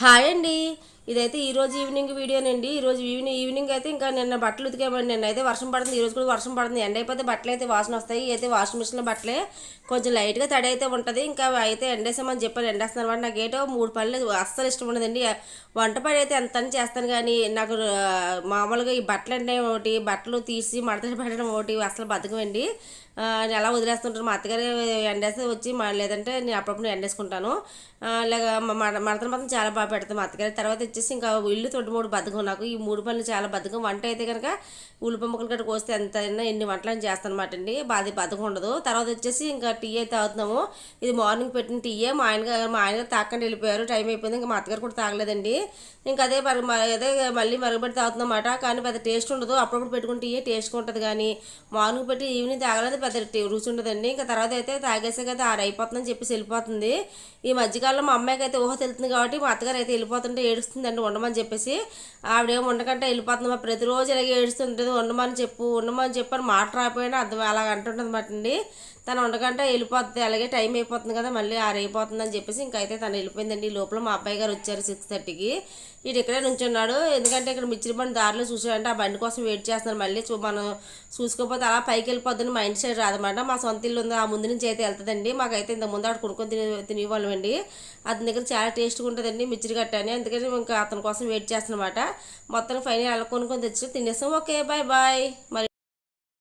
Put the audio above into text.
Hi అండి. ఇదైతే ఈ రోజు ఈవినింగ్ వీడియోనండి. ఈరోజు ఈవినింగ్ ఈవినింగ్ అయితే ఇంకా నిన్న బట్టలు ఉతికామండి నిన్న అయితే వర్షం పడుతుంది ఈరోజు కూడా వర్షం పడుతుంది ఎండ అయిపోతే బట్టలు అయితే వాసన వస్తాయి. అయితే వాషింగ్ మిషన్లో బట్టలే. కొంచెం లైట్గా తడి అయితే ఉంటుంది. ఇంకా అయితే ఎండేసామని చెప్పాను ఎండేస్తున్నారు అనమాట నాకు ఏటో మూడు పనులు అస్సలు ఇష్టం ఉండదండి. వంట పని అయితే ఎంత అని చేస్తాను కానీ నాకు మామూలుగా ఈ బట్టలు అంటే ఒకటి బట్టలు తీసి మడతలు పెట్టడం ఒకటి అసలు బతకమండి. ఆ, నేను అలా మా అత్తగారు ఎండేస్తే వచ్చి లేదంటే నేను అప్పుడప్పుడు ఎండేసుకుంటాను ఆ, ఇలాగ మడ- మడతలు మాత్రం చాలా బాగా పెడతాను మా అత్తగారి. తర్వాత వచ్చేసి ఇంకా ఇల్లు తొట్టి మూడు బద్ధకం నాకు. ఈ మూడు పనులు చాలా బద్ధకం. వంట అయితే కనుక ఉల్లిప ముక్కలు కట్టు కోస్తే ఎంత అయినా ఎన్ని వంటలు చేస్తాను అనమాట అండి. బాధ బతుకం ఉండదు. తర్వాత వచ్చేసి ఇంకా టీ అయితే తాగుతున్నాము. ఇది మార్నింగ్ పెట్టిన టీయే మా ఆయన మా ఆయన తాకండి వెళ్ళిపోయారు. టైం అయిపోయింది. ఇంకా మా అత్తగారు కూడా తాగలేదండి. ఇంకా అదే మరి మ- అదే మళ్ళీ మరుగుపెట్టి తాగుతుందన్నమాట కానీ పెద్ద టేస్ట్ ఉండదు. అప్పుడప్పుడు పెట్టుకుని టీయే టేస్ట్ ఉంటుంది కానీ మార్నింగ్ పెట్టి ఈవినింగ్ తాగలేదు పెద్ద రుచి ఉండదండి. ఇంకా తర్వాత అయితే తాగేసాక అయితే ఆరు అయిపోతుందని చెప్పేసి వెళ్ళిపోతుంది. ఈ మధ్యకాలంలో మా అమ్మాయికి అయితే ఊహ తెలుతుంది కాబట్టి మా అత్తగారు అయితే వెళ్ళిపోతుంటే ఏడుస్తుందండి ఉండమని చెప్పేసి. ఆవిడేం ఉండకంటే వెళ్ళిపోతుంది మా ప్రతిరోజు ఇలాగే ఏడుస్తుంటుంది ఉండమని చెప్పు ఉండమని చెప్పని మాట రాకపోయినా అర్థం అలాగ అంటుంటుంది మాటండి అండి. తను ఉండకంటే వెళ్ళిపోతుంది అలాగే టైం అయిపోతుంది కదా మళ్ళీ ఆరైపోతుంది అని చెప్పేసి ఇంకైతే అయితే తను వెళ్ళిపోయిందండి. ఈ లోపల మా అబ్బాయి గారు వచ్చారు సిక్స్ థర్టీకి. వీడు ఇక్కడే నుంచున్నాడు. ఎందుకంటే ఇక్కడ మిచ్చిరి బండి దారిలో చూసాడంటే ఆ బండి కోసం వెయిట్ చేస్తున్నాను మళ్ళీ చూ మనం చూసుకోకపోతే అలా పైకి వెళ్ళిపోద్దని మైండ్ సెట్ రాదన్నమాట మా సొంత ఇల్లు ఉంది ఆ ముందు నుంచి అయితే వెళ్తుందండి. మాకైతే ఇంత ముందు ఆడ కొనుక్కొని తినే తినేవాళ్ళం అండి అతని దగ్గర చాలా టేస్ట్గా ఉంటుందండి మిచ్చిరి కట్టని అందుకని ఇంకా అతని కోసం వెయిట్ చేస్తున్నమాట. మొత్తం ఫైనల్ అలా కొనుక్కొని తెచ్చి తినేసాం. ఓకే బాయ్ బాయ్ మరి